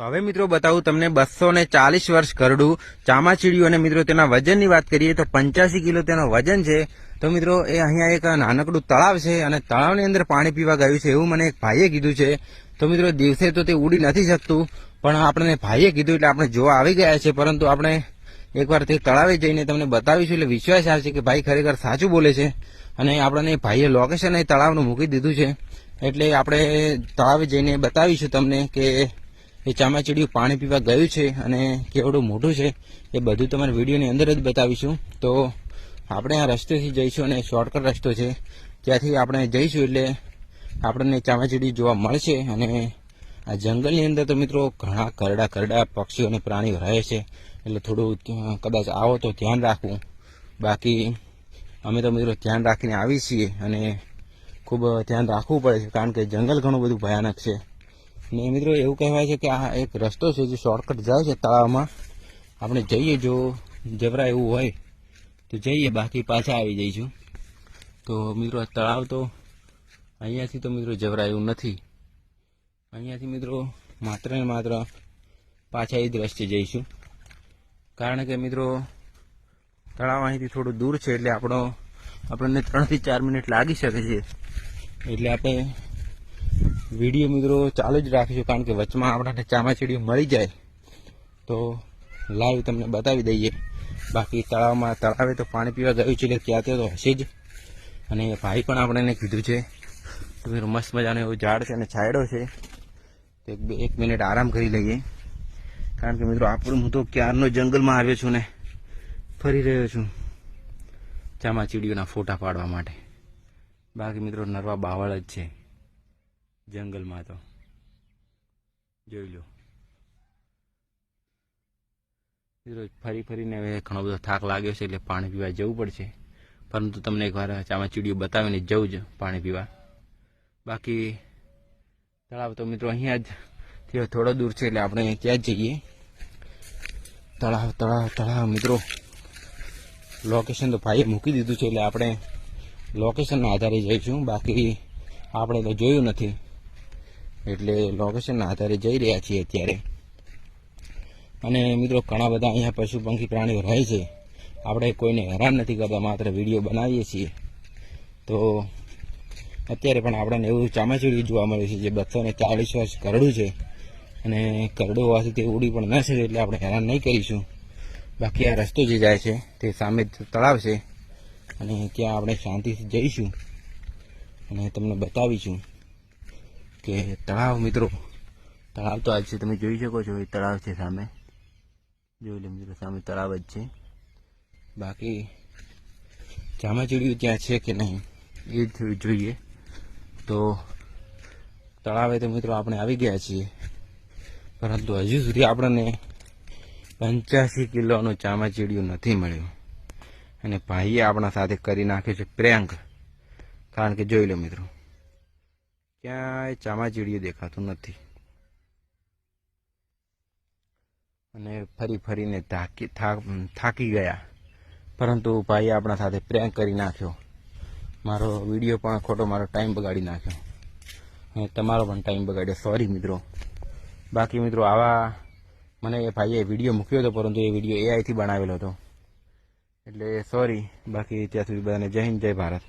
તો હવે મિત્રો બતાવું તમને બસો ને ચાલીસ વર્ષ કરડું ચામાચીડિયું અને મિત્રો તેના વજનની વાત કરીએ તો પંચ્યાસી કિલો તેનો વજન છે. તો મિત્રો એ અહીંયા એક નાનકડું તળાવ છે અને તળાવની અંદર પાણી પીવા ગયું છે એવું મને એક ભાઈએ કીધું છે. તો મિત્રો દિવસે તો તે ઉડી નથી શકતું, પણ આપણને ભાઈએ કીધું એટલે આપણે જોવા આવી ગયા છે, પરંતુ આપણે એકવાર તે તળાવે જઈને તમને બતાવીશું એટલે વિશ્વાસ આવશે કે ભાઈ ખરેખર સાચું બોલે છે. અને આપણને ભાઈએ લોકેશન એ તળાવનું મૂકી દીધું છે. એટલે આપણે તળાવે જઈને બતાવીશું તમને કે એ ચામાચીડિયું પાણી પીવા ગયું છે અને કેવડું મોટું છે, એ બધું તમારે વિડીયોની અંદર જ બતાવીશું. તો આપણે આ રસ્તેથી જઈશું અને શોર્ટકટ રસ્તો છે. ત્યાંથી આપણે જઈશું એટલે આપણને ચામાચીડિયું જોવા મળશે અને આ જંગલની અંદર તો મિત્રો ઘણા કરડા કરડા પક્ષીઓ અને પ્રાણીઓ રહે છે. એટલે થોડું કદાચ આવો તો ધ્યાન રાખવું. બાકી અમે તો મિત્રો ધ્યાન રાખીને આવી છીએ અને ખૂબ ધ્યાન રાખવું પડે છે, કારણ કે જંગલ ઘણું બધું ભયાનક છે. ને મિત્રો એવું કહેવાય છે કે આ એક રસ્તો છે જે શોર્ટકટ જાય છે તળાવમાં. આપણે જઈએ જો જબરા એવું હોય, તો જઈએ, બાકી પાછા આવી જઈશું. તો મિત્રો તળાવ તો અહીંયાથી તો મિત્રો જબરા એવું નથી. અહીંયાથી મિત્રો માત્ર ને માત્ર પાછા એ જ જઈશું. કારણ કે મિત્રો, તળાવ અહીંથી થોડું દૂર છે એટલે આપણો, આપણને ત્રણથી ચાર મિનિટ લાગી શકે છે. એટલે આપણે વીડિયો મિત્રો ચાલુ જ રાખીશું કારણ કે વચમાં આપણને ચામાચીડિયું મળી જાય. તો લાઈવ તમને બતાવી દઈએ. બાકી તળાવમાં તળાવે તો પાણી પીવા ગયું છે એટલે ક્યાં તો હશે જ. અને ભાઈ પણ આપણને કીધું છે. તો મસ્ત મજાનો એવો ઝાડ છે અને છાંયડો છે. તો એક એક મિનિટ આરામ કરી લઈએ. કારણ કે મિત્રો આપણું હું તો ક્યારનો જંગલમાં આવ્યો છું ને, ફરી રહ્યો છું ચામાચીડીઓના ફોટા પાડવા માટે. બાકી મિત્રો નરવા બાવળ જ છે. જંગલમાં તો. જોઈ લો. રોજ ફરી ફરીને હવે ઘણો બધો થાક લાગ્યો છે એટલે પાણી પીવા જવું પડશે. પરંતુ તમને એકવાર ચામાચીડીઓ બતાવીને જવું જ પાણી પીવા. બાકી તળાવ તો મિત્રો અહીંયા જ થોડો દૂર છે એટલે આપણે ત્યાં જ જઈએ. તળાવ તળાવ તળાવ મિત્રો. લોકેશન તો ભાઈએ મૂકી દીધું છે એટલે આપણે લોકેશનના આધારે જઈશું. બાકી આપણે તો જોયું નથી. એટલે લોકેશનના આધારે જઈ રહ્યા છીએ અત્યારે. અને મિત્રો, ઘણા બધા અહીંયા પશુ પંખી પ્રાણીઓ રહે છે. આપણે કોઈને હેરાન નથી કરતા, માત્ર વીડિયો બનાવીએ છીએ. તો અત્યારે પણ આપણને એવું ચામાચીડી જોવા મળે છે જે બસો ને ચાલીસ વર્ષ કરડું છે. અને કરડું હોવાથી તે ઉડી પણ ન શકે એટલે આપણે હેરાન નહીં કરીશું. બાકી આ રસ્તો જે જાય છે તે સામે જ તળાવ છે. અને ત્યાં આપણે શાંતિથી જઈશું અને તમને બતાવીશું. કે તળાવ મિત્રો, તળાવ તો આજ છે તમે જોઈ શકો છો, એ તળાવ છે સામે. જોઈ લો મિત્રો, સામે તળાવ જ છે. બાકી ચામાચીડિયું ત્યાં છે કે નહીં, એ જોઈએ. તો તળાવે તો મિત્રો આપણે આવી ગયા છીએ. પરંતુ હજુ સુધી આપણને પંચ્યાસી કિલોનું ચામાચીડિયું નથી મળ્યું. અને ભાઈએ આપણા સાથે કરી નાખ્યું છે પ્રેંક. કારણ કે જોઈ લો મિત્રો ક્યાંય ચામાચીડિયું દેખાતું નથી. અને ફરી ફરીને થાકી થાકી ગયા. પરંતુ ભાઈએ આપણા સાથે પ્રેંક કરી નાખ્યો. મારો વીડિયો પણ ખોટો મારો ટાઈમ બગાડી નાખ્યો. અને તમારો પણ ટાઈમ બગાડ્યો. સોરી મિત્રો. બાકી મિત્રો આવા મને એ ભાઈએ વીડિયો મૂક્યો હતો, પરંતુ એ વીડિયો એઆઈથી બનાવેલો હતો. એટલે સોરી બાકી ત્યાં સુધી બધાને જય હિન્દ, જય ભારત.